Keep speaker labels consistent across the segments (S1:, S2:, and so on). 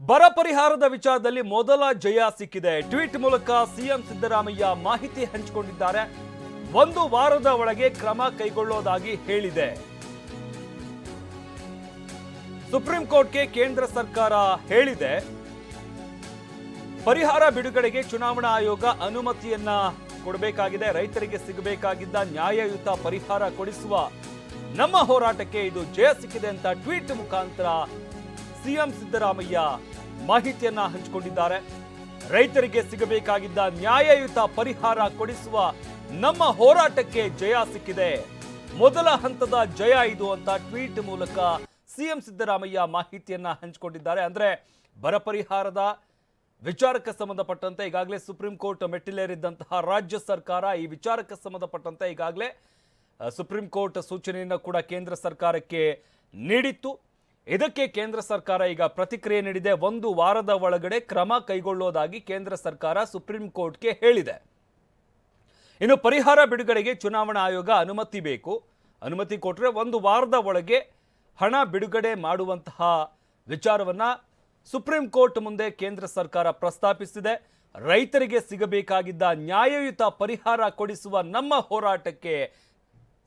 S1: ಬರ ಪರಿಹಾರದ ವಿಚಾರದಲ್ಲಿ ಮೊದಲ ಜಯ ಸಿಕ್ಕಿದೆ. ಟ್ವೀಟ್ ಮೂಲಕ ಸಿಎಂ ಸಿದ್ದರಾಮಯ್ಯ ಮಾಹಿತಿ ಹಂಚಿಕೊಂಡಿದ್ದಾರೆ. ಒಂದು ವಾರದ ಒಳಗೆ ಕ್ರಮ ಕೈಗೊಳ್ಳೋದಾಗಿ ಹೇಳಿದೆ. ಸುಪ್ರೀಂ ಕೋರ್ಟ್ಗೆ ಕೇಂದ್ರ ಸರ್ಕಾರ ಹೇಳಿದೆ. ಪರಿಹಾರ ಬಿಡುಗಡೆಗೆ ಚುನಾವಣಾ ಆಯೋಗ ಅನುಮತಿಯನ್ನ ಕೊಡಬೇಕಾಗಿದೆ. ರೈತರಿಗೆ ಸಿಗಬೇಕಾಗಿದ್ದ ನ್ಯಾಯಯುತ ಪರಿಹಾರ ಕೊಡಿಸುವ ನಮ್ಮ ಹೋರಾಟಕ್ಕೆ ಇದು ಜಯ ಸಿಕ್ಕಿದೆ ಅಂತ ಟ್ವೀಟ್ ಮುಖಾಂತರ ಸಿಎಂ ಸಿದ್ದರಾಮಯ್ಯ ಮಾಹಿತಿಯನ್ನ ಹಂಚಿಕೊಂಡಿದ್ದಾರೆ. ರೈತರಿಗೆ ಸಿಗಬೇಕಾಗಿದ್ದ ನ್ಯಾಯಯುತ ಪರಿಹಾರ ಕೊಡಿಸುವ ನಮ್ಮ ಹೋರಾಟಕ್ಕೆ ಜಯ ಸಿಕ್ಕಿದೆ. ಮೊದಲ ಹಂತದ ಜಯ ಇದು ಅಂತ ಟ್ವೀಟ್ ಮೂಲಕ ಸಿಎಂ ಸಿದ್ದರಾಮಯ್ಯ ಮಾಹಿತಿಯನ್ನ ಹಂಚಿಕೊಂಡಿದ್ದಾರೆ. ಅಂದ್ರೆ ಬರ ಪರಿಹಾರದ ವಿಚಾರಕ್ಕೆ ಸಂಬಂಧಪಟ್ಟಂತೆ ಈಗಾಗಲೇ ಸುಪ್ರೀಂ ಕೋರ್ಟ್ ಮೆಟ್ಟಿಲೇರಿದ್ದಂತಹ ರಾಜ್ಯ ಸರ್ಕಾರ ಈ ವಿಚಾರಕ್ಕೆ ಸಂಬಂಧಪಟ್ಟಂತೆ ಈಗಾಗಲೇ ಸುಪ್ರೀಂ ಕೋರ್ಟ್ ಸೂಚನೆಯನ್ನು ಕೂಡ ಕೇಂದ್ರ ಸರ್ಕಾರಕ್ಕೆ ನೀಡಿತ್ತು. ಇದಕ್ಕೆ ಕೇಂದ್ರ ಸರ್ಕಾರ ಈಗ ಪ್ರತಿಕ್ರಿಯೆ ನೀಡಿದೆ. ಒಂದು ವಾರದ ಒಳಗಡೆ ಕ್ರಮ ಕೈಗೊಳ್ಳೋದಾಗಿ ಕೇಂದ್ರ ಸರ್ಕಾರ ಸುಪ್ರೀಂ ಕೋರ್ಟ್ಗೆ ಹೇಳಿದೆ. ಇನ್ನು ಪರಿಹಾರ ಬಿಡುಗಡೆಗೆ ಚುನಾವಣಾ ಆಯೋಗ ಅನುಮತಿ ಬೇಕು. ಅನುಮತಿ ಕೊಟ್ಟರೆ ಒಂದು ವಾರದ ಒಳಗೆ ಹಣ ಬಿಡುಗಡೆ ಮಾಡುವಂತಹ ವಿಚಾರವನ್ನ ಸುಪ್ರೀಂ ಕೋರ್ಟ್ ಮುಂದೆ ಕೇಂದ್ರ ಸರ್ಕಾರ ಪ್ರಸ್ತಾಪಿಸಿದೆ. ರೈತರಿಗೆ ಸಿಗಬೇಕಾಗಿದ್ದ ನ್ಯಾಯಯುತ ಪರಿಹಾರ ಕೊಡಿಸುವ ನಮ್ಮ ಹೋರಾಟಕ್ಕೆ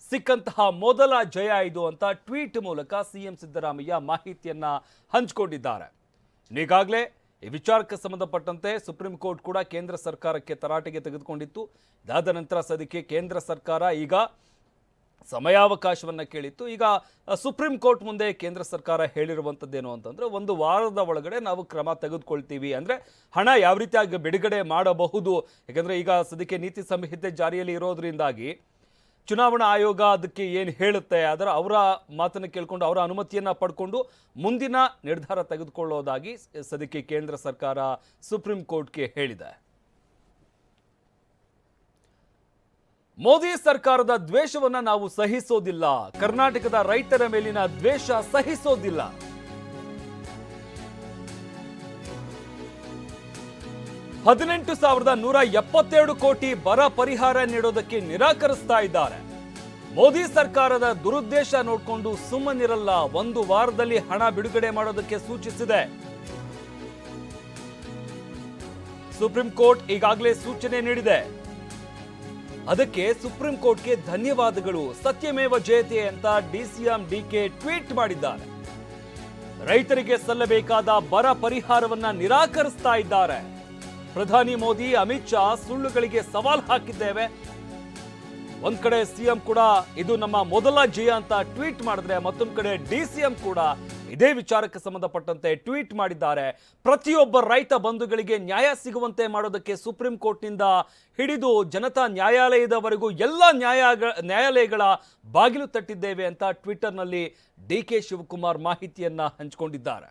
S1: ಸಿಕ್ಕಂತಹ ಮೊದಲ ಜಯ ಇದು ಅಂತ ಟ್ವೀಟ್ ಮೂಲಕ ಸಿಎಂ ಸಿದ್ದರಾಮಯ್ಯ ಮಾಹಿತಿಯನ್ನ ಹಂಚಿಕೊಂಡಿದ್ದಾರೆ. ಈಗಾಗಲೇ ಈ ವಿಚಾರಕ್ಕೆ ಸಂಬಂಧಪಟ್ಟಂತೆ ಸುಪ್ರೀಂ ಕೋರ್ಟ್ ಕೂಡ ಕೇಂದ್ರ ಸರ್ಕಾರಕ್ಕೆ ತರಾಟೆಗೆ ತೆಗೆದುಕೊಂಡಿತ್ತು. ಇದಾದ ನಂತರ ಸದ್ಯಕ್ಕೆ ಕೇಂದ್ರ ಸರ್ಕಾರ ಈಗ ಸಮಯಾವಕಾಶವನ್ನು ಕೇಳಿತ್ತು. ಈಗ ಸುಪ್ರೀಂ ಕೋರ್ಟ್ ಮುಂದೆ ಕೇಂದ್ರ ಸರ್ಕಾರ ಹೇಳಿರುವಂಥದ್ದೇನು ಅಂತಂದರೆ ಒಂದು ವಾರದ ಒಳಗಡೆ ನಾವು ಕ್ರಮ ತೆಗೆದುಕೊಳ್ತೀವಿ ಅಂದರೆ ಹಣ ಯಾವ ರೀತಿಯಾಗಿ ಬಿಡುಗಡೆ ಮಾಡಬಹುದು. ಯಾಕಂದರೆ ಈಗ ಸದ್ಯಕ್ಕೆ ನೀತಿ ಸಂಹಿತೆ ಜಾರಿಯಲ್ಲಿ ಇರೋದ್ರಿಂದಾಗಿ ಚುನಾವಣಾ ಆಯೋಗ ಅದಕ್ಕೆ ಏನು ಹೇಳುತ್ತೆ ಅದರ ಅವರ ಮಾತನ್ನು ಕೇಳಿಕೊಂಡು ಅವರ ಅನುಮತಿಯನ್ನು ಪಡ್ಕೊಂಡು ಮುಂದಿನ ನಿರ್ಧಾರ ತೆಗೆದುಕೊಳ್ಳೋದಾಗಿ ಸದ್ಯಕ್ಕೆ ಕೇಂದ್ರ ಸರ್ಕಾರ ಸುಪ್ರೀಂ ಕೋರ್ಟ್ಗೆ ಹೇಳಿದೆ. ಮೋದಿ ಸರ್ಕಾರದ ದ್ವೇಷವನ್ನ ನಾವು ಸಹಿಸೋದಿಲ್ಲ. ಕರ್ನಾಟಕದ ರೈತರ ಮೇಲಿನ ದ್ವೇಷ ಸಹಿಸೋದಿಲ್ಲ. ಹದಿನೆಂಟು ಸಾವಿರದ ನೂರ ಎಪ್ಪತ್ತೆರಡು ಕೋಟಿ ಬರ ಪರಿಹಾರ ನೀಡೋದಕ್ಕೆ ನಿರಾಕರಿಸ್ತಾ ಇದ್ದಾರೆ. ಮೋದಿ ಸರ್ಕಾರದ ದುರುದ್ದೇಶ ನೋಡಿಕೊಂಡು ಸುಮ್ಮನಿರಲ್ಲ, ಒಂದು ವಾರದಲ್ಲಿ ಹಣ ಬಿಡುಗಡೆ ಮಾಡೋದಕ್ಕೆ ಸೂಚಿಸಿದೆ. ಸುಪ್ರೀಂ ಕೋರ್ಟ್ ಈಗಾಗಲೇ ಸೂಚನೆ ನೀಡಿದೆ. ಅದಕ್ಕೆ ಸುಪ್ರೀಂ ಕೋರ್ಟ್ಗೆ ಧನ್ಯವಾದಗಳು. ಸತ್ಯಮೇವ ಜಯತೆ ಅಂತ ಡಿಸಿಎಂ ಡಿಕೆ ಟ್ವೀಟ್ ಮಾಡಿದ್ದಾರೆ. ರೈತರಿಗೆ ಸಲ್ಲಬೇಕಾದ ಬರ ಪರಿಹಾರವನ್ನ ನಿರಾಕರಿಸ್ತಾ ಇದ್ದಾರೆ. ಪ್ರಧಾನಿ ಮೋದಿ, ಅಮಿತ್ ಶಾ ಸುಳ್ಳುಗಳಿಗೆ ಸವಾಲ್ ಹಾಕಿದ್ದೇವೆ. ಒಂದ್ ಕಡೆ ಸಿಎಂ ಕೂಡ ಇದು ನಮ್ಮ ಮೊದಲ ಜಯ ಅಂತ ಟ್ವೀಟ್ ಮಾಡಿದ್ರೆ ಮತ್ತೊಂದು ಕಡೆ ಡಿ ಸಿಎಂ ಕೂಡ ಇದೇ ವಿಚಾರಕ್ಕೆ ಸಂಬಂಧಪಟ್ಟಂತೆ ಟ್ವೀಟ್ ಮಾಡಿದ್ದಾರೆ. ಪ್ರತಿಯೊಬ್ಬ ರೈತ ಬಂಧುಗಳಿಗೆ ನ್ಯಾಯ ಸಿಗುವಂತೆ ಮಾಡೋದಕ್ಕೆ ಸುಪ್ರೀಂ ಕೋರ್ಟ್ನಿಂದ ಹಿಡಿದು ಜನತಾ ನ್ಯಾಯಾಲಯದವರೆಗೂ ಎಲ್ಲ ನ್ಯಾಯ ನ್ಯಾಯಾಲಯಗಳ ಬಾಗಿಲು ತಟ್ಟಿದ್ದೇವೆ ಅಂತ ಟ್ವಿಟರ್ನಲ್ಲಿ ಡಿ ಕೆ ಶಿವಕುಮಾರ್ ಮಾಹಿತಿಯನ್ನ ಹಂಚಿಕೊಂಡಿದ್ದಾರೆ.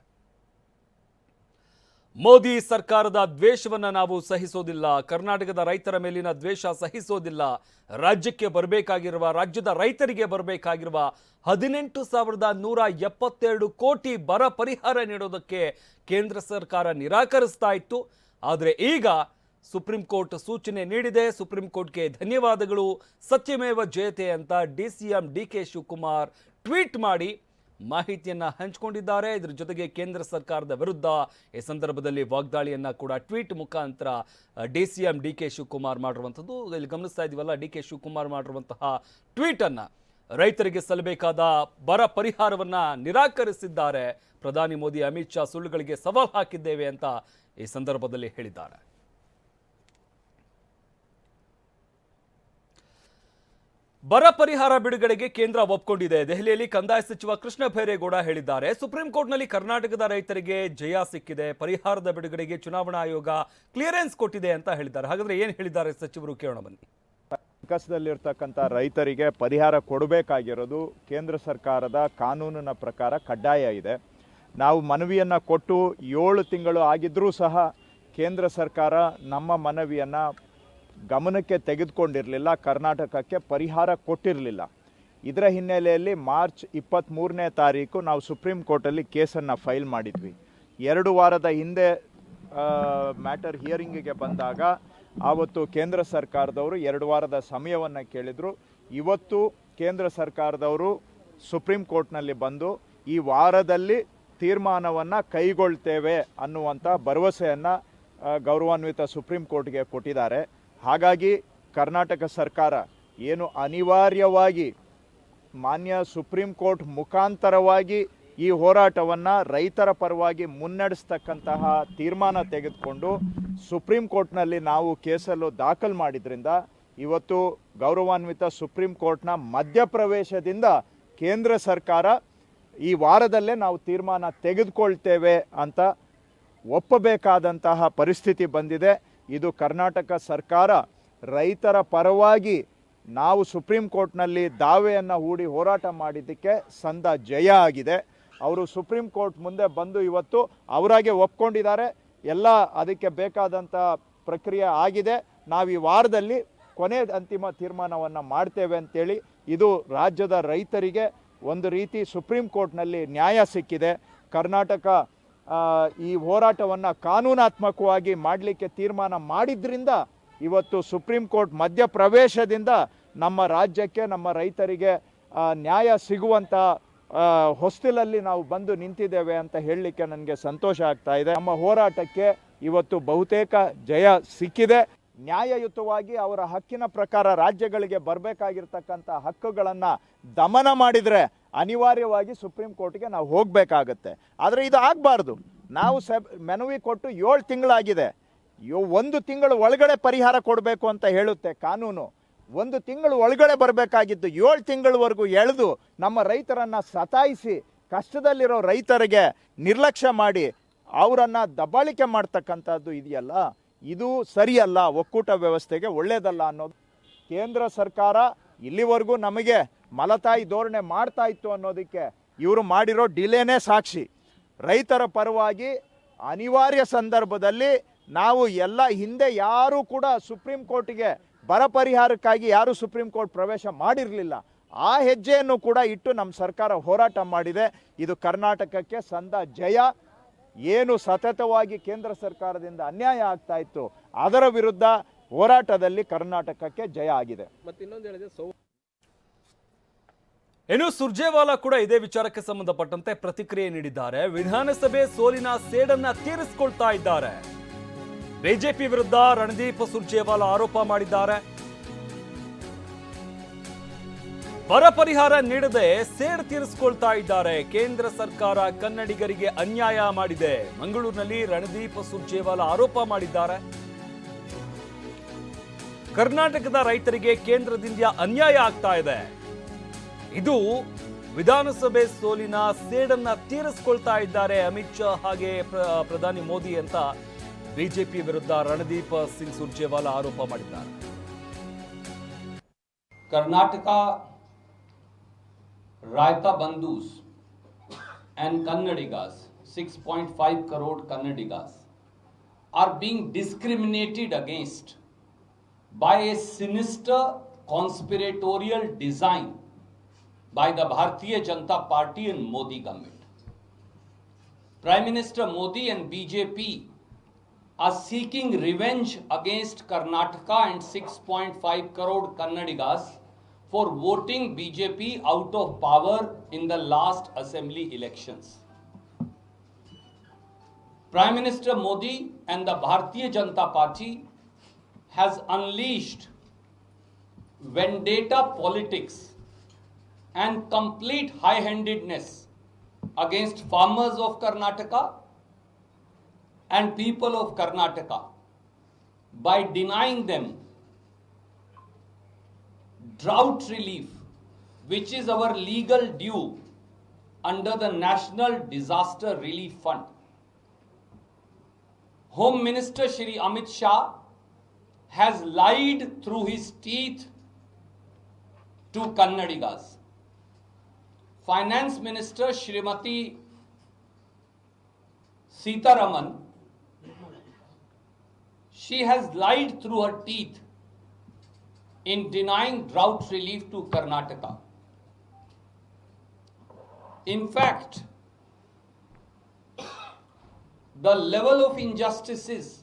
S1: ಮೋದಿ ಸರ್ಕಾರದ ದ್ವೇಷವನ್ನು ನಾವು ಸಹಿಸೋದಿಲ್ಲ. ಕರ್ನಾಟಕದ ರೈತರ ಮೇಲಿನ ದ್ವೇಷ ಸಹಿಸೋದಿಲ್ಲ. ರಾಜ್ಯಕ್ಕೆ ಬರಬೇಕಾಗಿರುವ, ರಾಜ್ಯದ ರೈತರಿಗೆ ಬರಬೇಕಾಗಿರುವ ಹದಿನೆಂಟು ಸಾವಿರದ ನೂರ ಎಪ್ಪತ್ತೆರಡು ಕೋಟಿ ಬರ ಪರಿಹಾರ ನೀಡೋದಕ್ಕೆ ಕೇಂದ್ರ ಸರ್ಕಾರ ನಿರಾಕರಿಸ್ತಾ ಇತ್ತು. ಆದರೆ ಈಗ ಸುಪ್ರೀಂ ಕೋರ್ಟ್ ಸೂಚನೆ ನೀಡಿದೆ. ಸುಪ್ರೀಂ ಕೋರ್ಟ್ಗೆ ಧನ್ಯವಾದಗಳು. ಸತ್ಯಮೇವ ಜಯತೆ ಅಂತ D C M D K Shivakumar tweet ಮಾಡಿ ಮಾಹಿತಿಯನ್ನ ಹಂಚಿಕೊಂಡಿದ್ದಾರೆ. ಇದರ ಜೊತೆಗೆ ಕೇಂದ್ರ ಸರ್ಕಾರದ ವಿರುದ್ಧ ಈ ಸಂದರ್ಭದಲ್ಲಿ ವಾಗ್ದಾಳಿಯನ್ನ ಕೂಡ ಟ್ವೀಟ್ ಮುಖಾಂತರ D C M D K Shivakumar ಮಾಡಿರುವಂಥದ್ದು. ಇಲ್ಲಿ ಗಮನಿಸ್ತಾ ಇದೀವಲ್ಲ ಡಿ ಕೆ ಶಿವಕುಮಾರ್ ಮಾಡಿರುವಂತಹ ಟ್ವೀಟ್ ಅನ್ನ ರೈತರಿಗೆ ಸಲ್ಲಬೇಕಾದ ಬರ ಪರಿಹಾರವನ್ನ ನಿರಾಕರಿಸಿದ್ದಾರೆ. ಪ್ರಧಾನಿ ಮೋದಿ ಅಮಿತ್ ಶಾ ಸುಳ್ಳುಗಳಿಗೆ ಸವಾಲು ಹಾಕಿದ್ದೇವೆ ಅಂತ ಈ ಸಂದರ್ಭದಲ್ಲಿ ಹೇಳಿದ್ದಾರೆ. ಬರ ಪರಿಹಾರ ಬಿಡುಗಡೆಗೆ ಕೇಂದ್ರ ಒಪ್ಕೊಂಡಿದೆ. ದೆಹಲಿಯಲ್ಲಿ ಕಂದಾಯ ಸಚಿವ ಕೃಷ್ಣ ಭೈರೇಗೌಡ ಹೇಳಿದ್ದಾರೆ. ಸುಪ್ರೀಂ ಕೋರ್ಟ್ನಲ್ಲಿ ಕರ್ನಾಟಕದ ರೈತರಿಗೆ ಜಯ ಸಿಕ್ಕಿದೆ. ಪರಿಹಾರದ ಬಿಡುಗಡೆಗೆ ಚುನಾವಣಾ ಆಯೋಗ ಕ್ಲಿಯರೆನ್ಸ್ ಕೊಟ್ಟಿದೆ ಅಂತ ಹೇಳಿದ್ದಾರೆ. ಹಾಗಾದ್ರೆ ಏನು ಹೇಳಿದ್ದಾರೆ ಸಚಿವರು? ಕೇಳೋಣ ಬನ್ನಿ.
S2: ಸಂಕಷ್ಟದಲ್ಲಿರ್ತಕ್ಕಂಥ ರೈತರಿಗೆ ಪರಿಹಾರ ಕೊಡಬೇಕಾಗಿರೋದು ಕೇಂದ್ರ ಸರ್ಕಾರದ ಕಾನೂನಿನ ಪ್ರಕಾರ ಕಡ್ಡಾಯ ಇದೆ. ನಾವು ಮನವಿಯನ್ನು ಕೊಟ್ಟು ಏಳು ತಿಂಗಳು ಆಗಿದ್ರೂ ಸಹ ಕೇಂದ್ರ ಸರ್ಕಾರ ನಮ್ಮ ಮನವಿಯನ್ನು ಗಮನಕ್ಕೆ ತೆಗೆದುಕೊಂಡಿರಲಿಲ್ಲ, ಕರ್ನಾಟಕಕ್ಕೆ ಪರಿಹಾರ ಕೊಟ್ಟಿರಲಿಲ್ಲ. ಇದರ ಹಿನ್ನೆಲೆಯಲ್ಲಿ ಮಾರ್ಚ್ ಇಪ್ಪತ್ತ್ಮೂರನೇ ತಾರೀಕು ನಾವು ಸುಪ್ರೀಂ ಕೋರ್ಟಲ್ಲಿ ಕೇಸನ್ನು ಫೈಲ್ ಮಾಡಿದ್ವಿ. ಎರಡು ವಾರದ ಹಿಂದೆ ಮ್ಯಾಟರ್ ಹಿಯರಿಂಗಿಗೆ ಬಂದಾಗ ಆವತ್ತು ಕೇಂದ್ರ ಸರ್ಕಾರದವರು ಎರಡು ವಾರದ ಸಮಯವನ್ನು ಕೇಳಿದರು. ಇವತ್ತು ಕೇಂದ್ರ ಸರ್ಕಾರದವರು ಸುಪ್ರೀಂ ಕೋರ್ಟ್ನಲ್ಲಿ ಬಂದು ಈ ವಾರದಲ್ಲಿ ತೀರ್ಮಾನವನ್ನು ಕೈಗೊಳ್ತೇವೆ ಅನ್ನುವಂಥ ಭರವಸೆಯನ್ನು ಗೌರವಾನ್ವಿತ ಸುಪ್ರೀಂ ಕೋರ್ಟ್ಗೆ ಕೊಟ್ಟಿದ್ದಾರೆ. ಹಾಗಾಗಿ ಕರ್ನಾಟಕ ಸರ್ಕಾರ ಏನು ಅನಿವಾರ್ಯವಾಗಿ ಮಾನ್ಯ ಸುಪ್ರೀಂ ಕೋರ್ಟ್ ಮುಖಾಂತರವಾಗಿ ಈ ಹೋರಾಟವನ್ನು ರೈತರ ಪರವಾಗಿ ಮುನ್ನಡೆಸ್ತಕ್ಕಂತಹ ತೀರ್ಮಾನ ತೆಗೆದುಕೊಂಡು ಸುಪ್ರೀಂ ಕೋರ್ಟ್ನಲ್ಲಿ ನಾವು ಕೇಸಲ್ಲೂ ದಾಖಲು ಮಾಡಿದ್ರಿಂದ ಇವತ್ತು ಗೌರವಾನ್ವಿತ ಸುಪ್ರೀಂ ಕೋರ್ಟ್ನ ಮಧ್ಯಪ್ರವೇಶದಿಂದ ಕೇಂದ್ರ ಸರ್ಕಾರ ಈ ವಾರದಲ್ಲೇ ನಾವು ತೀರ್ಮಾನ ತೆಗೆದುಕೊಳ್ತೇವೆ ಅಂತ ಒಪ್ಪಬೇಕಾದಂತಹ ಪರಿಸ್ಥಿತಿ ಬಂದಿದೆ. ಇದು ಕರ್ನಾಟಕ ಸರ್ಕಾರ ರೈತರ ಪರವಾಗಿ ನಾವು ಸುಪ್ರೀಂ ಕೋರ್ಟ್ನಲ್ಲಿ ದಾವೆಯನ್ನು ಹೂಡಿ ಹೋರಾಟ ಮಾಡಿದ್ದಕ್ಕೆ ಸಂದ ಜಯ ಆಗಿದೆ. ಅವರು ಸುಪ್ರೀಂ ಕೋರ್ಟ್ ಮುಂದೆ ಬಂದು ಇವತ್ತು ಅವರಾಗೆ ಒಪ್ಕೊಂಡಿದ್ದಾರೆ. ಎಲ್ಲ ಅದಕ್ಕೆ ಬೇಕಾದಂಥ ಪ್ರಕ್ರಿಯೆ ಆಗಿದೆ. ನಾವು ಈ ವಾರದಲ್ಲಿ ಕೊನೆ ಅಂತಿಮ ತೀರ್ಮಾನವನ್ನು ಮಾಡ್ತೇವೆ ಅಂತೇಳಿ ಇದು ರಾಜ್ಯದ ರೈತರಿಗೆ ಒಂದು ರೀತಿ ಸುಪ್ರೀಂ ಕೋರ್ಟ್ನಲ್ಲಿ ನ್ಯಾಯ ಸಿಕ್ಕಿದೆ. ಕರ್ನಾಟಕ ಈ ಹೋರಾಟವನ್ನು ಕಾನೂನಾತ್ಮಕವಾಗಿ ಮಾಡಲಿಕ್ಕೆ ತೀರ್ಮಾನ ಮಾಡಿದ್ರಿಂದ ಇವತ್ತು ಸುಪ್ರೀಂ ಕೋರ್ಟ್ ಮಧ್ಯಪ್ರವೇಶದಿಂದ ನಮ್ಮ ರಾಜ್ಯಕ್ಕೆ, ನಮ್ಮ ರೈತರಿಗೆ ನ್ಯಾಯ ಸಿಗುವಂಥ ಹೊಸ್ತಿಲಲ್ಲಿ ನಾವು ಬಂದು ನಿಂತಿದ್ದೇವೆ ಅಂತ ಹೇಳಲಿಕ್ಕೆ ನನಗೆ ಸಂತೋಷ ಆಗ್ತಾ ಇದೆ. ನಮ್ಮ ಹೋರಾಟಕ್ಕೆ ಇವತ್ತು ಬಹುತೇಕ ಜಯ ಸಿಕ್ಕಿದೆ. ನ್ಯಾಯಯುತವಾಗಿ ಅವರ ಹಕ್ಕಿನ ಪ್ರಕಾರ ರಾಜ್ಯಗಳಿಗೆ ಬರಬೇಕಾಗಿರ್ತಕ್ಕಂಥ ಹಕ್ಕುಗಳನ್ನು ದಮನ ಮಾಡಿದರೆ ಅನಿವಾರ್ಯವಾಗಿ ಸುಪ್ರೀಂ ಕೋರ್ಟ್ಗೆ ನಾವು ಹೋಗಬೇಕಾಗತ್ತೆ. ಆದರೆ ಇದು ಆಗಬಾರ್ದು. ನಾವು ಸೆಬ್ ಮೆನವಿ ಕೊಟ್ಟು ಏಳು ತಿಂಗಳಾಗಿದೆ. ಒಂದು ತಿಂಗಳು ಒಳಗಡೆ ಪರಿಹಾರ ಕೊಡಬೇಕು ಅಂತ ಹೇಳುತ್ತೆ ಕಾನೂನು. ಒಂದು ತಿಂಗಳು ಒಳಗಡೆ ಬರಬೇಕಾಗಿದ್ದು ಏಳು ತಿಂಗಳವರೆಗೂ ಎಳೆದು ನಮ್ಮ ರೈತರನ್ನು ಸತಾಯಿಸಿ, ಕಷ್ಟದಲ್ಲಿರೋ ರೈತರಿಗೆ ನಿರ್ಲಕ್ಷ್ಯ ಮಾಡಿ, ಅವರನ್ನು ದಬ್ಬಾಳಿಕೆ ಮಾಡ್ತಕ್ಕಂಥದ್ದು ಇದೆಯಲ್ಲ? ಇದು ಸರಿಯಲ್ಲ. ಒಕ್ಕೂಟ ವ್ಯವಸ್ಥೆಗೆ ಒಳ್ಳೆಯದಲ್ಲ ಅನ್ನೋದು ಕೇಂದ್ರ ಸರ್ಕಾರ ಇಲ್ಲಿವರೆಗೂ ನಮಗೆ ಮಲತಾಯಿ ಧೋರಣೆ ಮಾಡ್ತಾ ಇತ್ತು ಅನ್ನೋದಕ್ಕೆ ಇವರು ಮಾಡಿರೋ ಡಿಲೇನೇ ಸಾಕ್ಷಿ. ರೈತರ ಪರವಾಗಿ ಅನಿವಾರ್ಯ ಸಂದರ್ಭದಲ್ಲಿ ನಾವು ಎಲ್ಲ ಹಿಂದೆ ಯಾರೂ ಕೂಡ ಸುಪ್ರೀಂ ಕೋರ್ಟಿಗೆ ಬರ ಪರಿಹಾರಕ್ಕಾಗಿ ಯಾರೂ ಸುಪ್ರೀಂ ಕೋರ್ಟ್ ಪ್ರವೇಶ ಮಾಡಿರಲಿಲ್ಲ. ಆ ಹೆಜ್ಜೆಯನ್ನು ಕೂಡ ಇಟ್ಟು ನಮ್ಮ ಸರ್ಕಾರ ಹೋರಾಟ ಮಾಡಿದೆ. ಇದು ಕರ್ನಾಟಕಕ್ಕೆ ಸಂದ ಜಯ. ಏನು ಸತತವಾಗಿ ಕೇಂದ್ರ ಸರ್ಕಾರದಿಂದ ಅನ್ಯಾಯ ಆಗ್ತಾ ಇತ್ತು ಅದರ ವಿರುದ್ಧ ಹೋರಾಟದಲ್ಲಿ ಕರ್ನಾಟಕಕ್ಕೆ ಜಯ ಆಗಿದೆ.
S1: ಇನ್ನು ಸುರ್ಜೇವಾಲಾ ಕೂಡ ಇದೇ ವಿಚಾರಕ್ಕೆ ಸಂಬಂಧಪಟ್ಟಂತೆ ಪ್ರತಿಕ್ರಿಯೆ ನೀಡಿದ್ದಾರೆ. ವಿಧಾನಸಭೆ ಸೋಲಿನ ಸೇಡನ್ನ ತೀರಿಸಿಕೊಳ್ತಾ ಇದ್ದಾರೆ. ಬಿಜೆಪಿ ವಿರುದ್ಧ ರಣದೀಪ್ ಸುರ್ಜೇವಾಲಾ ಆರೋಪ ಮಾಡಿದ್ದಾರೆ. ಬರ ಪರಿಹಾರ ನೀಡದೆ ಸೇಡ್ ತೀರಿಸಿಕೊಳ್ತಾ ಇದ್ದಾರೆ. ಕೇಂದ್ರ ಸರ್ಕಾರ ಕನ್ನಡಿಗರಿಗೆ ಅನ್ಯಾಯ ಮಾಡಿದೆ. ಮಂಗಳೂರಿನಲ್ಲಿ ರಣದೀಪ್ ಸುರ್ಜೇವಾಲಾ ಆರೋಪ ಮಾಡಿದ್ದಾರೆ. ಕರ್ನಾಟಕದ ರೈತರಿಗೆ ಕೇಂದ್ರದಿಂದ ಅನ್ಯಾಯ ಆಗ್ತಾ ಇದೆ. ಇದು ವಿಧಾನಸಭೆ ಸೋಲಿನ ಸೇಡನ್ನ ತೀರಿಸ್ಕೊಳ್ತಾ ಇದ್ದಾರೆ ಅಮಿತ್ ಶಾ ಹಾಗೆ ಪ್ರಧಾನಿ ಮೋದಿ ಅಂತ ಬಿಜೆಪಿ ವಿರುದ್ಧ ರಣದೀಪ್ ಸಿಂಗ್ ಸುರ್ಜೇವಾಲಾ ಆರೋಪ ಮಾಡಿದ್ದಾರೆ.
S3: Karnataka, raitha bandhus and Kannadigas six point five crore Kannadigas are being discriminated against by a sinister conspiratorial design by the Bharatiya Janata Party and Modi government. Prime Minister Modi and BJP are seeking revenge against Karnataka and 6.5 crore Kannadigas for voting BJP out of power in the last assembly elections. Prime Minister Modi and the Bharatiya Janata Party has unleashed vendetta politics and complete high-handedness against farmers of Karnataka and people of Karnataka by denying them drought relief, which is our legal due under the National Disaster Relief Fund. Home Minister Shri Amit Shah has lied through his teeth to Kannadigas. Finance Minister Shrimati Sitaraman, she has lied through her teeth in denying drought relief to Karnataka. In fact, the level of injustices